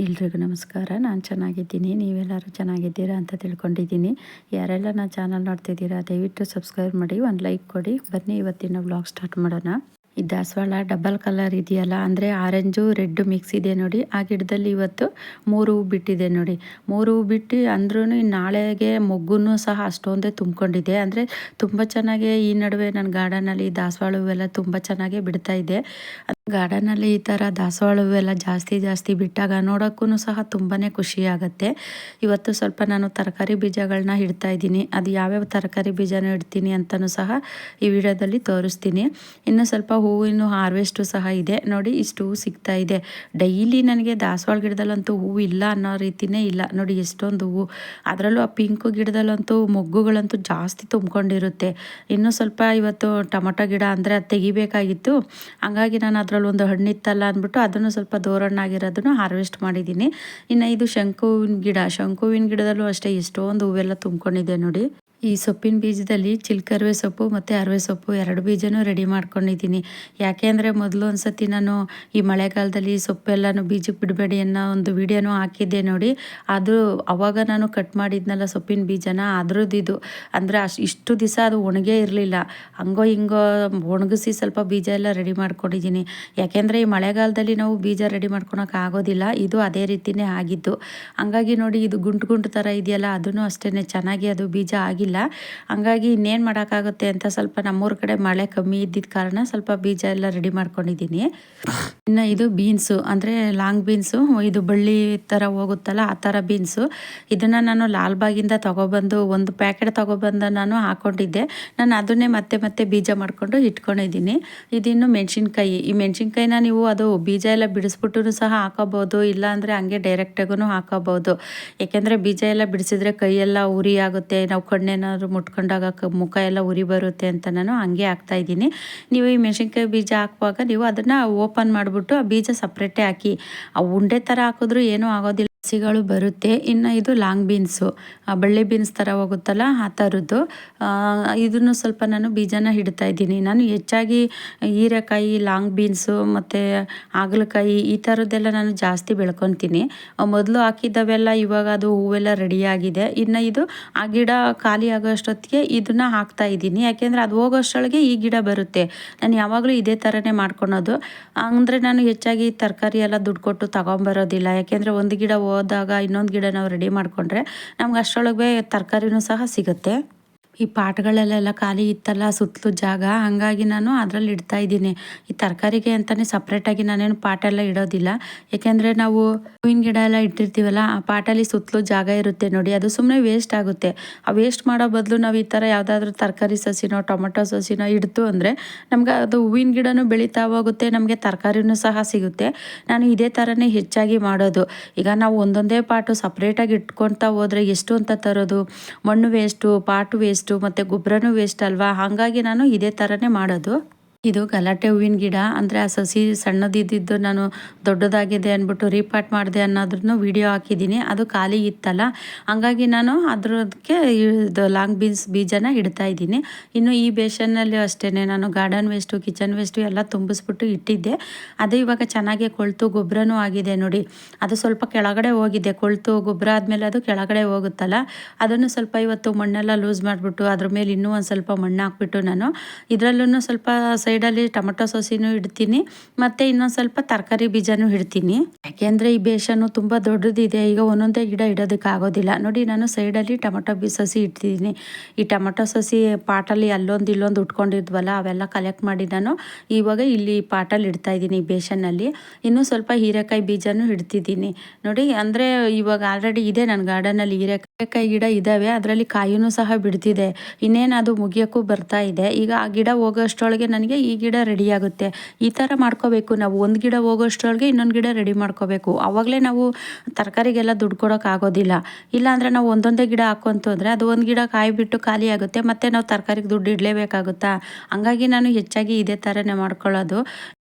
ಎಲ್ರಿಗೂ ನಮಸ್ಕಾರ. ನಾನು ಚೆನ್ನಾಗಿದ್ದೀನಿ. ನೀವೆಲ್ಲರೂ ಚೆನ್ನಾಗಿದ್ದೀರಾ ಅಂತ ತಿಳ್ಕೊಂಡಿದ್ದೀನಿ. ಯಾರೆಲ್ಲ ನನ್ನ ಚಾನಲ್ ನೋಡ್ತಿದ್ದೀರಾ, ದಯವಿಟ್ಟು ಸಬ್ಸ್ಕ್ರೈಬ್ ಮಾಡಿ, ಒಂದು ಲೈಕ್ ಕೊಡಿ. ಬನ್ನಿ ಇವತ್ತಿನ ವ್ಲಾಗ್ ಸ್ಟಾರ್ಟ್ ಮಾಡೋಣ. ಈ ದಾಸವಾಳ ಡಬಲ್ ಕಲರ್ ಇದೆಯಲ್ಲ, ಅಂದರೆ ಆರೆಂಜು ರೆಡ್ ಮಿಕ್ಸ್ ಇದೆ ನೋಡಿ. ಆ ಗಿಡದಲ್ಲಿ ಇವತ್ತು ಮೂರು ಹೂ ಬಿಟ್ಟಿದೆ ನೋಡಿ. ಮೂರು ಹೂ ಬಿಟ್ಟು ಅಂದ್ರೂ ನಾಳೆಗೆ ಮೊಗ್ಗುನೂ ಸಹ ಅಷ್ಟೊಂದೇ ತುಂಬಿಕೊಂಡಿದೆ. ಅಂದರೆ ತುಂಬ ಚೆನ್ನಾಗಿ ಈ ನಡುವೆ ನನ್ನ ಗಾರ್ಡನಲ್ಲಿ ದಾಸವಾಳ ಹೂವೆಲ್ಲ ತುಂಬ ಚೆನ್ನಾಗೇ ಬಿಡ್ತಾ ಇದೆ. ಗಾರ್ಡನಲ್ಲಿ ಈ ಥರ ದಾಸವಾಳ ಹೂವೆಲ್ಲ ಜಾಸ್ತಿ ಜಾಸ್ತಿ ಬಿಟ್ಟಾಗ ನೋಡೋಕ್ಕೂ ಸಹ ತುಂಬಾ ಖುಷಿ ಆಗುತ್ತೆ ಇವತ್ತು ಸ್ವಲ್ಪ ನಾನು ತರಕಾರಿ ಬೀಜಗಳನ್ನ ಇಡ್ತಾ ಇದ್ದೀನಿ. ಅದು ಯಾವ್ಯಾವ ತರಕಾರಿ ಬೀಜನ ಇಡ್ತೀನಿ ಅಂತಲೂ ಸಹ ಈ ವಿಡಿಯೋದಲ್ಲಿ ತೋರಿಸ್ತೀನಿ. ಇನ್ನು ಸ್ವಲ್ಪ ಹೂವಿನ ಹಾರ್ವೆಸ್ಟು ಸಹ ಇದೆ. ನೋಡಿ, ಇಷ್ಟು ಹೂ ಸಿಗ್ತಾ ಇದೆ. ಡೈಲಿ ನನಗೆ ದಾಸವಾಳ ಗಿಡದಲ್ಲಂತೂ ಹೂವು ಇಲ್ಲ ಅನ್ನೋ ರೀತಿಯೇ ಇಲ್ಲ. ನೋಡಿ, ಎಷ್ಟೊಂದು ಹೂವು ಅದರಲ್ಲೂ ಆ ಪಿಂಕು ಗಿಡದಲ್ಲಂತೂ ಮೊಗ್ಗುಗಳಂತೂ ಜಾಸ್ತಿ ತುಂಬ್ಕೊಂಡಿರುತ್ತೆ. ಇನ್ನೂ ಸ್ವಲ್ಪ ಇವತ್ತು ಟೊಮೊಟೊ ಗಿಡ ಅಂದರೆ ಅದು ತೆಗಿಬೇಕಾಗಿತ್ತು. ಹಂಗಾಗಿ ನಾನು ಅದರಲ್ಲಿ ಒಂದು ಹಣ್ಣಿತ್ತಲ್ಲ ಅಂದ್ಬಿಟ್ಟು ಅದನ್ನು ಸ್ವಲ್ಪ ದೋರಣ್ಣಾಗಿರೋದನ್ನು ಹಾರ್ವೆಸ್ಟ್ ಮಾಡಿದ್ದೀನಿ. ಇನ್ನು ಇದು ಶಂಕುವಿನ ಗಿಡ, ಶಂಕುವಿನ ಗಿಡದಲ್ಲೂ ಅಷ್ಟೇ ಎಷ್ಟೊಂದು ಹೂವೆಲ್ಲ ತುಂಬ್ಕೊಂಡಿದೆ ನೋಡಿ. ಈ ಸೊಪ್ಪಿನ ಬೀಜದಲ್ಲಿ ಚಿಲ್ಕರ್ವೆ ಸೊಪ್ಪು ಮತ್ತು ಅರವೆ ಸೊಪ್ಪು ಎರಡು ಬೀಜನೂ ರೆಡಿ ಮಾಡ್ಕೊಂಡಿದ್ದೀನಿ. ಯಾಕೆ ಅಂದರೆ ಮೊದಲು ಒಂದು ಸತಿ ನಾನು ಈ ಮಳೆಗಾಲದಲ್ಲಿ ಸೊಪ್ಪೆಲ್ಲನೂ ಬೀಜಕ್ಕೆ ಬಿಡಬೇಡಿ ಅನ್ನೋ ಒಂದು ವಿಡಿಯೋನೂ ಹಾಕಿದ್ದೆ ನೋಡಿ. ಅದು ಅವಾಗ ನಾನು ಕಟ್ ಮಾಡಿದ್ನಲ್ಲ ಸೊಪ್ಪಿನ ಬೀಜನ, ಅದ್ರದ್ದು ಅಂದರೆ ಅಷ್ಟು ಇಷ್ಟು ದಿವಸ ಅದು ಒಣಗೇ ಇರಲಿಲ್ಲ. ಹಂಗೋ ಹಿಂಗೋ ಒಣಗಿಸಿ ಸ್ವಲ್ಪ ಬೀಜ ಎಲ್ಲ ರೆಡಿ ಮಾಡ್ಕೊಂಡಿದ್ದೀನಿ. ಯಾಕೆಂದರೆ ಈ ಮಳೆಗಾಲದಲ್ಲಿ ನಾವು ಬೀಜ ರೆಡಿ ಮಾಡ್ಕೊಳಕ್ಕೆ ಆಗೋದಿಲ್ಲ. ಇದು ಅದೇ ರೀತಿಯೇ ಆಗಿದ್ದು. ಹಂಗಾಗಿ ನೋಡಿ ಇದು ಗುಂಟು ಗುಂಟು ಥರ ಇದೆಯಲ್ಲ, ಅದನ್ನು ಅಷ್ಟೇ ಚೆನ್ನಾಗಿ ಅದು ಬೀಜ ಆಗಿಲ್ಲ. ಇಲ್ಲ. ಹಂಗಾಗಿ ಇನ್ನೇನು ಮಾಡೋಕ್ಕಾಗುತ್ತೆ ಅಂತ ಸ್ವಲ್ಪ ನಮ್ಮೂರ ಕಡೆ ಮಳೆ ಕಮ್ಮಿ ಇದ್ದಿದ್ದ ಕಾರಣ ಸ್ವಲ್ಪ ಬೀಜ ಎಲ್ಲ ರೆಡಿ ಮಾಡ್ಕೊಂಡಿದ್ದೀನಿ. ಇನ್ನು ಇದು ಬೀನ್ಸು, ಅಂದರೆ ಲಾಂಗ್ ಬೀನ್ಸು, ಇದು ಬಳ್ಳಿ ಥರ ಹೋಗುತ್ತಲ್ಲ ಆ ಥರ ಬೀನ್ಸು. ಇದನ್ನು ನಾನು ಲಾಲ್ಬಾಗಿಂದ ತೊಗೊಬಂದು ಒಂದು ಪ್ಯಾಕೆಟ್ ತೊಗೊಬಂದು ನಾನು ಹಾಕ್ಕೊಂಡಿದ್ದೆ ನಾನು ಅದನ್ನೇ ಮತ್ತೆ ಮತ್ತೆ ಬೀಜ ಮಾಡಿಕೊಂಡು ಇಟ್ಕೊಂಡಿದ್ದೀನಿ. ಇದಿನ್ನು ಮೆಣಸಿನ್ಕಾಯಿ. ಈ ಮೆಣಸಿನ್ಕಾಯಿನ ನೀವು ಅದು ಬೀಜ ಎಲ್ಲ ಬಿಡಿಸ್ಬಿಟ್ಟು ಸಹ ಹಾಕೋಬೋದು ಇಲ್ಲ ಅಂದರೆ ಹಂಗೆ ಡೈರೆಕ್ಟಾಗೂ ಹಾಕೋಬೋದು. ಯಾಕೆಂದರೆ ಬೀಜ ಎಲ್ಲ ಬಿಡಿಸಿದ್ರೆ ಕೈಯೆಲ್ಲ ಉರಿ ಆಗುತ್ತೆ, ನಾವು ಕಣ್ಣೆ ಏನಾದ್ರು ಮುಟ್ಕೊಂಡಾಗ ಮುಖ ಎಲ್ಲ ಉರಿ ಬರುತ್ತೆ ಅಂತ ನಾನು ಹಂಗೆ ಇದ್ದೀನಿ. ನೀವು ಈ ಮೆಣಸಿನ್ಕಾಯಿ ಬೀಜ ಹಾಕುವಾಗ ನೀವು ಅದನ್ನು ಓಪನ್ ಮಾಡಿಬಿಟ್ಟು ಆ ಬೀಜ ಸಪ್ರೇಟೇ ಹಾಕಿ. ಆ ಉಂಡೆ ಥರ ಹಾಕಿದ್ರೂ ಏನೂ ಆಗೋದಿಲ್ಲ. ಸಸಿಗಳು ಬರುತ್ತೆ. ಇನ್ನು ಇದು ಲಾಂಗ್ ಬೀನ್ಸು. ಬಳ್ಳಿ ಬೀನ್ಸ್ ಥರ ಹೋಗುತ್ತಲ್ಲ, ಆ ಥರದ್ದು. ಇದನ್ನು ಸ್ವಲ್ಪ ನಾನು ಬೀಜನ ಹಿಡ್ತಾ ಇದ್ದೀನಿ. ನಾನು ಹೆಚ್ಚಾಗಿ ಹೀರೆಕಾಯಿ, ಲಾಂಗ್ ಬೀನ್ಸು, ಮತ್ತು ಹಾಗಲಕಾಯಿ ಈ ಥರದ್ದೆಲ್ಲ ನಾನು ಜಾಸ್ತಿ ಬೆಳ್ಕೊತೀನಿ. ಮೊದಲು ಹಾಕಿದ್ದವೆಲ್ಲ, ಇವಾಗ ಅದು ಹೂವೆಲ್ಲ ರೆಡಿಯಾಗಿದೆ ಇನ್ನು ಇದು ಆ ಗಿಡ ಖಾಲಿ ಆಗೋಷ್ಟೊತ್ತಿಗೆ ಇದನ್ನು ಹಾಕ್ತಾ ಇದ್ದೀನಿ. ಯಾಕೆಂದರೆ ಅದು ಹೋಗೋಷ್ಟೊಳಗೆ ಈ ಗಿಡ ಬರುತ್ತೆ. ನಾನು ಯಾವಾಗಲೂ ಇದೇ ಥರನೇ ಮಾಡ್ಕೊಳೋದು. ಅಂದರೆ ನಾನು ಹೆಚ್ಚಾಗಿ ತರಕಾರಿ ಎಲ್ಲ ದುಡ್ಡು ಕೊಟ್ಟು ತಗೊಂಬರೋದಿಲ್ಲ. ಯಾಕೆಂದರೆ ಒಂದು ಗಿಡ ಹೋದಾಗ ಇನ್ನೊಂದು ಗಿಡ ನಾವು ರೆಡಿ ಮಾಡಿಕೊಂಡ್ರೆ ನಮ್ಗೆ ಅಷ್ಟರೊಳಗೆ ತರಕಾರಿನೂ ಸಹ ಸಿಗುತ್ತೆ. ಈ ಪಾಟ್ಗಳಲ್ಲೆಲ್ಲ ಖಾಲಿ ಇತ್ತಲ್ಲ, ಸುತ್ತಲೂ ಜಾಗ. ಹಾಗಾಗಿ ನಾನು ಅದರಲ್ಲಿ ಇಡ್ತಾ ಇದ್ದೀನಿ. ಈ ತರಕಾರಿಗೆ ಅಂತಲೇ ಸಪ್ರೇಟಾಗಿ ನಾನೇನು ಪಾಟೆಲ್ಲ ಇಡೋದಿಲ್ಲ. ಏಕೆಂದರೆ ನಾವು ಹೂವಿನ ಗಿಡ ಎಲ್ಲ ಇಟ್ಟಿರ್ತೀವಲ್ಲ, ಆ ಪಾಟಲ್ಲಿ ಸುತ್ತಲೂ ಜಾಗ ಇರುತ್ತೆ ನೋಡಿ. ಅದು ಸುಮ್ಮನೆ ವೇಸ್ಟ್ ಆಗುತ್ತೆ. ಆ ವೇಸ್ಟ್ ಮಾಡೋ ಬದಲು ನಾವು ಈ ಥರ ಯಾವುದಾದ್ರೂ ತರಕಾರಿ ಸಸಿನೋ, ಟೊಮೆಟೊ ಸಸಿನೋ ಇಡ್ತು ಅಂದರೆ ನಮ್ಗೆ ಅದು ಹೂವಿನ ಗಿಡನೂ ಬೆಳೀತಾ ಹೋಗುತ್ತೆ, ನಮಗೆ ತರಕಾರಿನೂ ಸಹ ಸಿಗುತ್ತೆ. ನಾನು ಇದೇ ಥರನೇ ಹೆಚ್ಚಾಗಿ ಮಾಡೋದು. ಈಗ ನಾವು ಒಂದೊಂದೇ ಪಾಟು ಸಪ್ರೇಟಾಗಿ ಇಟ್ಕೊಳ್ತಾ ಹೋದರೆ ಎಷ್ಟು ಅಂತ ತರೋದು? ಮಣ್ಣು ವೇಸ್ಟು ಪಾಟು ವೇಸ್ಟ್ ವೇಸ್ಟು ಮತ್ತು ಗೊಬ್ಬರನೂ ವೇಸ್ಟ್ ಅಲ್ವಾ? ಹಾಗಾಗಿ ನಾನು ಇದೇ ಥರನೇ ಮಾಡೋದು. ಇದು ಗಲಾಟೆ ಹೂವಿನ ಗಿಡ. ಅಂದರೆ ಆ ಸಸಿ ಸಣ್ಣದಿದ್ದು ನಾನು ದೊಡ್ಡದಾಗಿದೆ ಅಂದ್ಬಿಟ್ಟು ರೀಪಾಟ್ ಮಾಡಿದೆ ಅನ್ನೋದ್ರೂ ವಿಡಿಯೋ ಹಾಕಿದ್ದೀನಿ. ಅದು ಖಾಲಿ ಇತ್ತಲ್ಲ. ಹಂಗಾಗಿ ನಾನು ಅದರದಕ್ಕೆ ಇದು ಲಾಂಗ್ ಬೀನ್ಸ್ ಬೀಜನ ಇಡ್ತಾ ಇದ್ದೀನಿ. ಇನ್ನು ಈ ಬೇಸನ್ನಲ್ಲಿ ಅಷ್ಟೇ ನಾನು ಗಾರ್ಡನ್ ವೇಸ್ಟು ಕಿಚನ್ ವೇಸ್ಟು ಎಲ್ಲ ತುಂಬಿಸ್ಬಿಟ್ಟು ಇಟ್ಟಿದ್ದೆ. ಅದು ಇವಾಗ ಚೆನ್ನಾಗಿ ಕೊಳ್ತು ಗೊಬ್ಬರನೂ ಆಗಿದೆ ನೋಡಿ. ಅದು ಸ್ವಲ್ಪ ಕೆಳಗಡೆ ಹೋಗಿದೆ. ಕೊಳ್ತು ಗೊಬ್ಬರ ಆದಮೇಲೆ ಅದು ಕೆಳಗಡೆ ಹೋಗುತ್ತಲ್ಲ. ಅದನ್ನು ಸ್ವಲ್ಪ ಇವತ್ತು ಮಣ್ಣೆಲ್ಲ ಲೂಸ್ ಮಾಡಿಬಿಟ್ಟು ಅದ್ರ ಮೇಲೆ ಇನ್ನೂ ಒಂದು ಸ್ವಲ್ಪ ಮಣ್ಣು ಹಾಕ್ಬಿಟ್ಟು ನಾನು ಇದರಲ್ಲೂ ಸ್ವಲ್ಪ ಸೈಡಲ್ಲಿ ಟೊಮೊಟೊ ಸಸಿನೂ ಇಡ್ತೀನಿ, ಮತ್ತು ಇನ್ನೊಂದು ಸ್ವಲ್ಪ ತರಕಾರಿ ಬೀಜನೂ ಇಡ್ತೀನಿ. ಯಾಕೆಂದರೆ ಈ ಬೇಷನು ತುಂಬ ದೊಡ್ಡದಿದೆ, ಈಗ ಒಂದೊಂದೇ ಗಿಡ ಇಡೋದಕ್ಕಾಗೋದಿಲ್ಲ ನೋಡಿ, ನಾನು ಸೈಡಲ್ಲಿ ಟೊಮೊಟೊ ಬೀ ಸಸಿ ಇಡ್ತಿದ್ದೀನಿ ಈ ಟೊಮೊಟೊ ಸಸಿ ಪಾಟಲ್ಲಿ ಅಲ್ಲೊಂದು ಇಲ್ಲೊಂದು ಉಟ್ಕೊಂಡಿದ್ವಲ್ಲ, ಅವೆಲ್ಲ ಕಲೆಕ್ಟ್ ಮಾಡಿ ನಾನು ಇವಾಗ ಇಲ್ಲಿ ಪಾಟಲ್ಲಿ ಇಡ್ತಾ ಇದ್ದೀನಿ ಈ ಬೇಷನ್ನಲ್ಲಿ ಇನ್ನೂ ಸ್ವಲ್ಪ ಹೀರೆಕಾಯಿ ಬೀಜನೂ ಇಡ್ತಿದ್ದೀನಿ. ನೋಡಿ, ಅಂದರೆ ಇವಾಗ ಆಲ್ರೆಡಿ ಇದೆ ನನ್ನ ಗಾರ್ಡನಲ್ಲಿ ಹೀರೆಕಾಯಿ ಗಿಡ ಇದ್ದಾವೆ, ಅದರಲ್ಲಿ ಕಾಯಿನೂ ಸಹ ಬಿಡ್ತಿದೆ. ಇನ್ನೇನು ಅದು ಮುಗಿಯೋಕ್ಕೂ ಬರ್ತಾ ಇದೆ. ಈಗ ಆ ಗಿಡ ಹೋಗೋಷ್ಟೊಳಗೆ ನನಗೆ ಈ ಗಿಡ ರೆಡಿ ಆಗುತ್ತೆ. ಈ ಥರ ಮಾಡ್ಕೋಬೇಕು. ನಾವು ಒಂದು ಗಿಡ ಹೋಗೋಷ್ಟರೊಳಗೆ ಇನ್ನೊಂದು ಗಿಡ ರೆಡಿ ಮಾಡ್ಕೋಬೇಕು. ಆವಾಗಲೇ ನಾವು ತರಕಾರಿಗೆಲ್ಲ ದುಡ್ಡು ಕೊಡೋಕ್ಕಾಗೋದಿಲ್ಲ ಇಲ್ಲಾಂದರೆ ನಾವು ಒಂದೊಂದೇ ಗಿಡ ಹಾಕೊಂತಂದ್ರೆ ಅದು ಒಂದು ಗಿಡ ಕಾಯಿಬಿಟ್ಟು ಖಾಲಿ ಆಗುತ್ತೆ. ಮತ್ತು ನಾವು ತರಕಾರಿಗೆ ದುಡ್ಡು ಇಡಲೇಬೇಕಾಗುತ್ತಾ? ಹಂಗಾಗಿ ನಾನು ಹೆಚ್ಚಾಗಿ ಇದೇ ಥರನೇ ಮಾಡ್ಕೊಳ್ಳೋದು.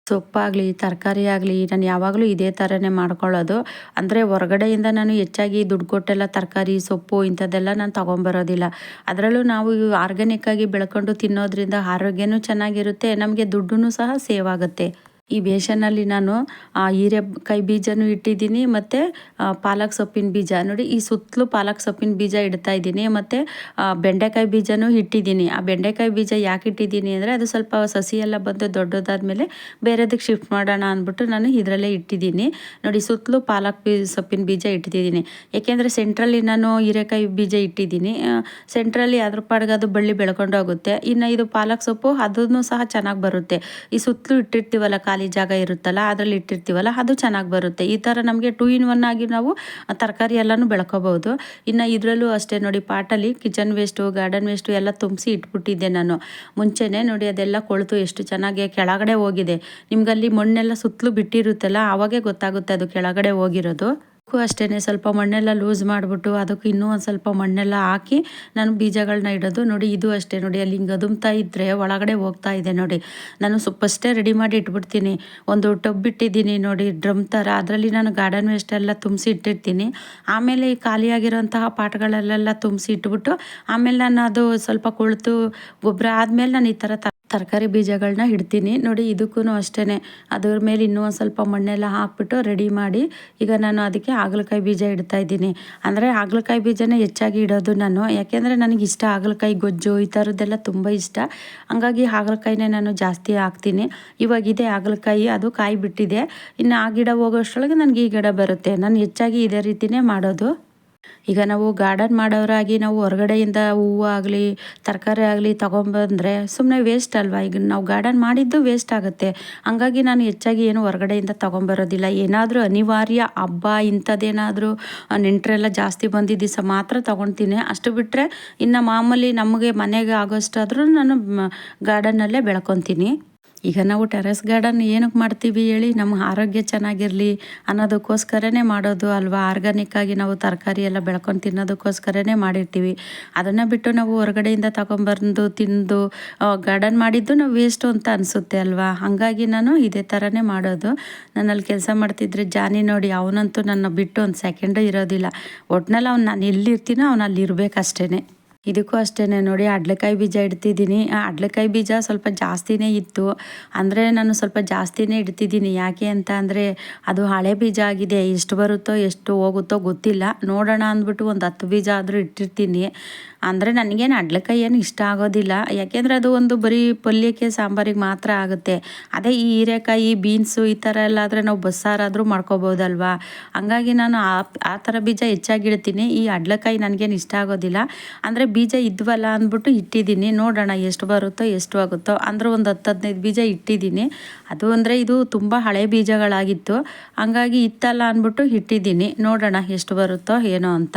ಸೊಪ್ಪಾಗಲಿ, ತರಕಾರಿ ಆಗಲಿ, ನಾನು ಯಾವಾಗಲೂ ಇದೇ ಥರನೇ ಮಾಡ್ಕೊಳ್ಳೋದು. ಅಂದರೆ ಹೊರಗಡೆಯಿಂದ ನಾನು ಹೆಚ್ಚಾಗಿ ದುಡ್ಡು ಕೊಟ್ಟೆಲ್ಲ ತರಕಾರಿ, ಸೊಪ್ಪು ಇಂಥದ್ದೆಲ್ಲ ನಾನು ತೊಗೊಂಬರೋದಿಲ್ಲ. ಅದರಲ್ಲೂ ನಾವು ಆರ್ಗ್ಯಾನಿಕ್ಕಾಗಿ ಬೆಳ್ಕೊಂಡು ತಿನ್ನೋದ್ರಿಂದ ಆರೋಗ್ಯನೂ ಚೆನ್ನಾಗಿರುತ್ತೆ, ನಮಗೆ ದುಡ್ಡು ಸಹ ಸೇವ್ ಆಗುತ್ತೆ. ಈ ಬೇಸನಲ್ಲಿ ನಾನು, ಆ ಹೀರೆಕಾಯಿ ಬೀಜನೂ ಇಟ್ಟಿದ್ದೀನಿ, ಮತ್ತು ಪಾಲಕ್ ಸೊಪ್ಪಿನ ಬೀಜ. ನೋಡಿ, ಈ ಸುತ್ತಲೂ ಪಾಲಕ್ ಸೊಪ್ಪಿನ ಬೀಜ ಇಡ್ತಾ ಇದ್ದೀನಿ, ಮತ್ತು ಬೆಂಡೆಕಾಯಿ ಬೀಜನೂ ಇಟ್ಟಿದ್ದೀನಿ. ಆ ಬೆಂಡೆಕಾಯಿ ಬೀಜ ಯಾಕೆ ಇಟ್ಟಿದ್ದೀನಿ ಅಂದರೆ, ಅದು ಸ್ವಲ್ಪ ಸಸಿ ಎಲ್ಲ ಬಂದು ದೊಡ್ಡದಾದ್ಮೇಲೆ ಬೇರೆದಕ್ಕೆ ಶಿಫ್ಟ್ ಮಾಡೋಣ ಅಂದ್ಬಿಟ್ಟು ನಾನು ಇದರಲ್ಲೇ ಇಟ್ಟಿದ್ದೀನಿ. ನೋಡಿ, ಸುತ್ತಲೂ ಪಾಲಕ್ ಸೊಪ್ಪಿನ ಬೀಜ ಇಟ್ಟಿದ್ದೀನಿ. ಏಕೆಂದರೆ ಸೆಂಟ್ರಲ್ಲಿ ನಾನು ಹೀರೆಕಾಯಿ ಬೀಜ ಇಟ್ಟಿದ್ದೀನಿ. ಸೆಂಟ್ರಲ್ಲಿ ಅದ್ರ ಪಾಡ್ಗೆ ಅದು ಬಳ್ಳಿ ಬೆಳ್ಕೊಂಡೋಗುತ್ತೆ ಇನ್ನು ಇದು ಪಾಲಕ್ ಸೊಪ್ಪು, ಅದನ್ನು ಸಹ ಚೆನ್ನಾಗಿ ಬರುತ್ತೆ. ಈ ಸುತ್ತಲೂ ಇಟ್ಟಿರ್ತೀವಲ್ಲ ಖಾಲಿ ಜಾಗ ಇರುತ್ತಲ್ಲ, ಅದರಲ್ಲಿ ಇಟ್ಟಿರ್ತೀವಲ್ಲ, ಅದು ಚೆನ್ನಾಗಿ ಬರುತ್ತೆ. ಈ ಥರ ನಮಗೆ ಟೂ ಇನ್ ಒನ್ ಆಗಿ ನಾವು ತರಕಾರಿ ಎಲ್ಲನೂ ಬೆಳ್ಕೋಬೋದು. ಇನ್ನು ಇದರಲ್ಲೂ ಅಷ್ಟೇ ನೋಡಿ, ಪಾಟಲ್ಲಿ ಕಿಚನ್ ವೇಸ್ಟು ಗಾರ್ಡನ್ ವೇಸ್ಟು ಎಲ್ಲ ತುಂಬಿಸಿ ಇಟ್ಬಿಟ್ಟಿದ್ದೆ ನಾನು. ಮುಂಚೆನೇ ನೋಡಿ, ಅದೆಲ್ಲ ಕೊಳ್ತು ಎಷ್ಟು ಚೆನ್ನಾಗಿ ಕೆಳಗಡೆ ಹೋಗಿದೆ. ನಿಮ್ಗಲ್ಲಿ ಮಣ್ಣೆಲ್ಲ ಸುತ್ತಲೂ ಬಿಟ್ಟಿರುತ್ತಲ್ಲ, ಅವಾಗೇ ಗೊತ್ತಾಗುತ್ತೆ ಅದು ಕೆಳಗಡೆ ಹೋಗಿರೋದು. ಅಷ್ಟೇ ಸ್ವಲ್ಪ ಮಣ್ಣೆಲ್ಲ ಲೂಸ್ ಮಾಡಿಬಿಟ್ಟು ಅದಕ್ಕೆ ಇನ್ನೂ ಒಂದು ಸ್ವಲ್ಪ ಮಣ್ಣೆಲ್ಲ ಹಾಕಿ ನಾನು ಬೀಜಗಳನ್ನ ಇಡೋದು. ನೋಡಿ, ಇದು ಅಷ್ಟೇ. ನೋಡಿ, ಅಲ್ಲಿ ಹಿಂಗೆ ಅದುಮ್ತಾ ಇದ್ದರೆ ಒಳಗಡೆ ಹೋಗ್ತಾ ಇದೆ. ನೋಡಿ, ನಾನು ಫಸ್ಟೇ ರೆಡಿ ಮಾಡಿ ಇಟ್ಬಿಡ್ತೀನಿ. ಒಂದು ಟಬ್ ಇಟ್ಟಿದ್ದೀನಿ. ನೋಡಿ, ಡ್ರಮ್ ಥರ. ಅದರಲ್ಲಿ ನಾನು ಗಾರ್ಡನ್ ವೇಸ್ಟ್ ಎಲ್ಲ ತುಂಬಿಸಿ ಇಟ್ಟಿರ್ತೀನಿ. ಆಮೇಲೆ ಈ ಖಾಲಿಯಾಗಿರೋಂತಹ ಪಾಟ್ಗಳಲ್ಲೆಲ್ಲ ತುಂಬಿಸಿ ಇಟ್ಬಿಟ್ಟು ಆಮೇಲೆ ನಾನು ಅದು ಸ್ವಲ್ಪ ಕೊಳ್ತು ಗೊಬ್ಬರ ಆದಮೇಲೆ ನಾನು ಈ ಥರ ತರಕಾರಿ ಬೀಜಗಳನ್ನ ಇಡ್ತೀನಿ. ನೋಡಿ ಇದಕ್ಕೂ ಅಷ್ಟೇ ಅದ್ರ ಮೇಲೆ ಇನ್ನೂ ಒಂದು ಸ್ವಲ್ಪ ಮಣ್ಣೆಲ್ಲ ಹಾಕ್ಬಿಟ್ಟು ರೆಡಿ ಮಾಡಿ ಈಗ ನಾನು ಅದಕ್ಕೆ ಹಾಗಲಕಾಯಿ ಬೀಜ ಇಡ್ತಾ ಇದ್ದೀನಿ. ಅಂದರೆ ಹಾಗಲಕಾಯಿ ಬೀಜನ ಹೆಚ್ಚಾಗಿ ಇಡೋದು ನಾನು. ಯಾಕೆಂದರೆ ನನಗೆ ಇಷ್ಟ ಹಾಗಲಕಾಯಿ, ಗೊಜ್ಜು ಈ ಥರದ್ದೆಲ್ಲ ತುಂಬ ಇಷ್ಟ. ಹಂಗಾಗಿ ಹಾಗಲಕಾಯಿನೇ ನಾನು ಜಾಸ್ತಿ ಹಾಕ್ತೀನಿ. ಇವಾಗ ಇದೆ ಹಾಗಲಕಾಯಿ, ಅದು ಕಾಯಿ ಬಿಟ್ಟಿದೆ ಇನ್ನು ಆ ಗಿಡ ಹೋಗೋಷ್ಟರೊಳಗೆ ನನಗೆ ಈ ಗಿಡ ಬರುತ್ತೆ. ನಾನು ಹೆಚ್ಚಾಗಿ ಇದೇ ರೀತಿಯೇ ಮಾಡೋದು. ಈಗ ನಾವು ಗಾರ್ಡನ್ ಮಾಡೋರಾಗಿ ನಾವು ಹೊರಗಡೆಯಿಂದ ಹೂವು ಆಗಲಿ, ತರಕಾರಿ ಆಗಲಿ ತೊಗೊಂಬಂದರೆ ಸುಮ್ಮನೆ ವೇಸ್ಟ್ ಅಲ್ವಾ? ಈಗ ನಾವು ಗಾರ್ಡನ್ ಮಾಡಿದ್ದು ವೇಸ್ಟ್ ಆಗುತ್ತೆ. ಹಂಗಾಗಿ ನಾನು ಹೆಚ್ಚಾಗಿ ಏನು ಹೊರಗಡೆಯಿಂದ ತೊಗೊಂಬರೋದಿಲ್ಲ. ಏನಾದರೂ ಅನಿವಾರ್ಯ ಹಬ್ಬ ಇಂಥದ್ದೇನಾದರೂ ನೆಂಟರೆಲ್ಲ ಜಾಸ್ತಿ ಬಂದಿದ್ದ ದಿವಸ ಮಾತ್ರ ತೊಗೊಳ್ತೀನಿ ಅಷ್ಟು ಬಿಟ್ಟರೆ ಇನ್ನು ಮಾಮೂಲಿ ನಮಗೆ ಮನೆಗೆ ಆಗೋಷ್ಟಾದರೂ ನಾನು ಗಾರ್ಡನ್ನಲ್ಲೇ ಬೆಳ್ಕೊತೀನಿ. ಈಗ ನಾವು ಟೆರೆಸ್ ಗಾರ್ಡನ್ ಏನಕ್ಕೆ ಮಾಡ್ತೀವಿ ಹೇಳಿ ನಮ್ಮ ಆರೋಗ್ಯ ಚೆನ್ನಾಗಿರಲಿ ಅನ್ನೋದಕ್ಕೋಸ್ಕರನೇ ಮಾಡೋದು ಅಲ್ವಾ? ಆರ್ಗಾನಿಕ್ ಆಗಿ ನಾವು ತರಕಾರಿ ಎಲ್ಲ ಬೆಳ್ಕೊಂಡು ತಿನ್ನೋದಕ್ಕೋಸ್ಕರನೇ ಮಾಡಿರ್ತೀವಿ. ಅದನ್ನು ಬಿಟ್ಟು ನಾವು ಹೊರಗಡೆಯಿಂದ ತಗೊಂಬಂದು ತಿಂದು ಗಾರ್ಡನ್ ಮಾಡಿದ್ದು ನಾವು ವೇಸ್ಟು ಅಂತ ಅನಿಸುತ್ತೆ ಅಲ್ವಾ? ಹಾಗಾಗಿ ನಾನು ಇದೇ ಥರನೇ ಮಾಡೋದು. ನಾನಲ್ಲಿ ಕೆಲಸ ಮಾಡ್ತಿದ್ರೆ ಜಾನಿ ನೋಡಿ ಅವನಂತೂ ನನ್ನ ಬಿಟ್ಟು ಒಂದು ಸೆಕೆಂಡು ಇರೋದಿಲ್ಲ. ಒಟ್ನಲ್ಲಿ ಅವ್ನು ನಾನು ಎಲ್ಲಿರ್ತೀನೋ ಅವ್ನು ಅಲ್ಲಿ ಇರಬೇಕಷ್ಟೇ ಇದಕ್ಕೂ ಅಷ್ಟೇ ನೋಡಿ ಅಡ್ಲೆಕಾಯಿ ಬೀಜ ಇಡ್ತಿದ್ದೀನಿ. ಆ ಅಡ್ಲೆಕಾಯಿ ಬೀಜ ಸ್ವಲ್ಪ ಜಾಸ್ತಿನೇ ಇತ್ತು. ಅಂದರೆ ನಾನು ಸ್ವಲ್ಪ ಜಾಸ್ತಿನೇ ಇಡ್ತಿದ್ದೀನಿ. ಯಾಕೆ ಅಂತ ಅಂದರೆ ಅದು ಹಳೆ ಬೀಜ ಆಗಿದೆ. ಎಷ್ಟು ಬರುತ್ತೋ, ಎಷ್ಟು ಹೋಗುತ್ತೋ ಗೊತ್ತಿಲ್ಲ. ನೋಡೋಣ ಅಂದ್ಬಿಟ್ಟು ಒಂದು ಹತ್ತು ಬೀಜ ಆದರೂ ಇಟ್ಟಿರ್ತೀನಿ. ಅಂದರೆ ನನಗೇನು ಅಡ್ಲೆಕಾಯಿ ಏನು ಇಷ್ಟ ಆಗೋದಿಲ್ಲ. ಯಾಕೆಂದರೆ ಅದು ಒಂದು ಬರೀ ಪಲ್ಯಕ್ಕೆ, ಸಾಂಬಾರಿಗೆ ಮಾತ್ರ ಆಗುತ್ತೆ. ಅದೇ ಈ ಹೀರೆಕಾಯಿ ಬೀನ್ಸು ಈ ಥರ ಎಲ್ಲ ಆದರೆ ನಾವು ಬಸ್ಸಾರಾದರೂ ಮಾಡ್ಕೋಬೋದಲ್ವಾ? ಹಂಗಾಗಿ ನಾನು ಆ ಆ ಥರ ಬೀಜ ಹೆಚ್ಚಾಗಿ ಇಡ್ತೀನಿ. ಈ ಅಡ್ಲೆಕಾಯಿ ನನಗೇನು ಇಷ್ಟ ಆಗೋದಿಲ್ಲ. ಅಂದರೆ ಬೀಜ ಇದ್ವಲ್ಲ ಅಂದ್ಬಿಟ್ಟು ಇಟ್ಟಿದ್ದೀನಿ. ನೋಡೋಣ ಎಷ್ಟು ಬರುತ್ತೋ, ಎಷ್ಟು ಆಗುತ್ತೋ. ಅಂದರೆ ಒಂದು ಹತ್ತು ಹದಿನೈದು ಬೀಜ ಇಟ್ಟಿದ್ದೀನಿ. ಅದು ಅಂದರೆ ಇದು ತುಂಬ ಹಳೆ ಬೀಜಗಳಾಗಿತ್ತು. ಹಂಗಾಗಿ ಇತ್ತಲ್ಲ ಅಂದ್ಬಿಟ್ಟು ಇಟ್ಟಿದ್ದೀನಿ. ನೋಡೋಣ ಎಷ್ಟು ಬರುತ್ತೋ, ಏನೋ ಅಂತ.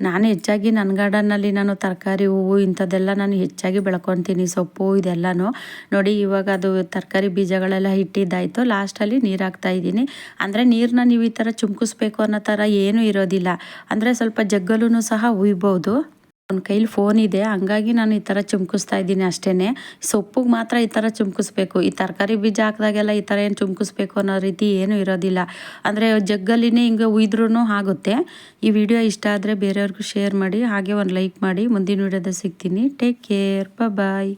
ನಾನು ಹೆಚ್ಚಾಗಿ ನನ್ನ ಗಾರ್ಡನ್ನಲ್ಲಿ ನಾನು ತರಕಾರಿ, ಹೂವು ಇಂಥದ್ದೆಲ್ಲ ನಾನು ಹೆಚ್ಚಾಗಿ ಬೆಳ್ಕೊತೀನಿ. ಸೊಪ್ಪು ಇದೆಲ್ಲನೂ. ನೋಡಿ, ಇವಾಗ ಅದು ತರಕಾರಿ ಬೀಜಗಳೆಲ್ಲ ಇಟ್ಟಿದ್ದಾಯಿತು. ಲಾಸ್ಟಲ್ಲಿ ನೀರು ಹಾಕ್ತಾ ಇದ್ದೀನಿ. ಅಂದರೆ ನೀರನ್ನ ನೀವು ಈ ಥರ ಚುಮ್ಕಿಸ್ಬೇಕು ಅನ್ನೋ ಥರ ಏನೂ ಇರೋದಿಲ್ಲ. ಅಂದರೆ ಸ್ವಲ್ಪ ಜಗ್ಗಲೂ ಸಹ ಉಯ್ಬೋದು. ನನ್ನ ಕೈಲಿ ಫೋನ್ ಇದೆ. ಹಂಗಾಗಿ ನಾನು ಈ ಥರ ಚುಮ್ಕಿಸ್ತಾ ಇದ್ದೀನಿ ಅಷ್ಟೇ ಸೊಪ್ಪಿಗೆ ಮಾತ್ರ ಈ ಥರ ಚುಮ್ಕಿಸ್ಬೇಕು. ಈ ತರಕಾರಿ ಬೀಜ ಹಾಕಿದಾಗೆಲ್ಲ ಈ ಥರ ಏನು ಚುಮ್ಕಿಸ್ಬೇಕು ಅನ್ನೋ ರೀತಿ ಏನೂ ಇರೋದಿಲ್ಲ. ಅಂದರೆ ಜಗ್ಗಲ್ಲಿನೇ ಹಿಂಗೆ ಉಯ್ದ್ರೂ ಆಗುತ್ತೆ. ಈ ವಿಡಿಯೋ ಇಷ್ಟ ಆದರೆ ಬೇರೆಯವ್ರಿಗೂ ಶೇರ್ ಮಾಡಿ, ಹಾಗೆ ಒಂದು ಲೈಕ್ ಮಾಡಿ. ಮುಂದಿನ ವಿಡಿಯೋದ ಸಿಗ್ತೀನಿ. Take care bye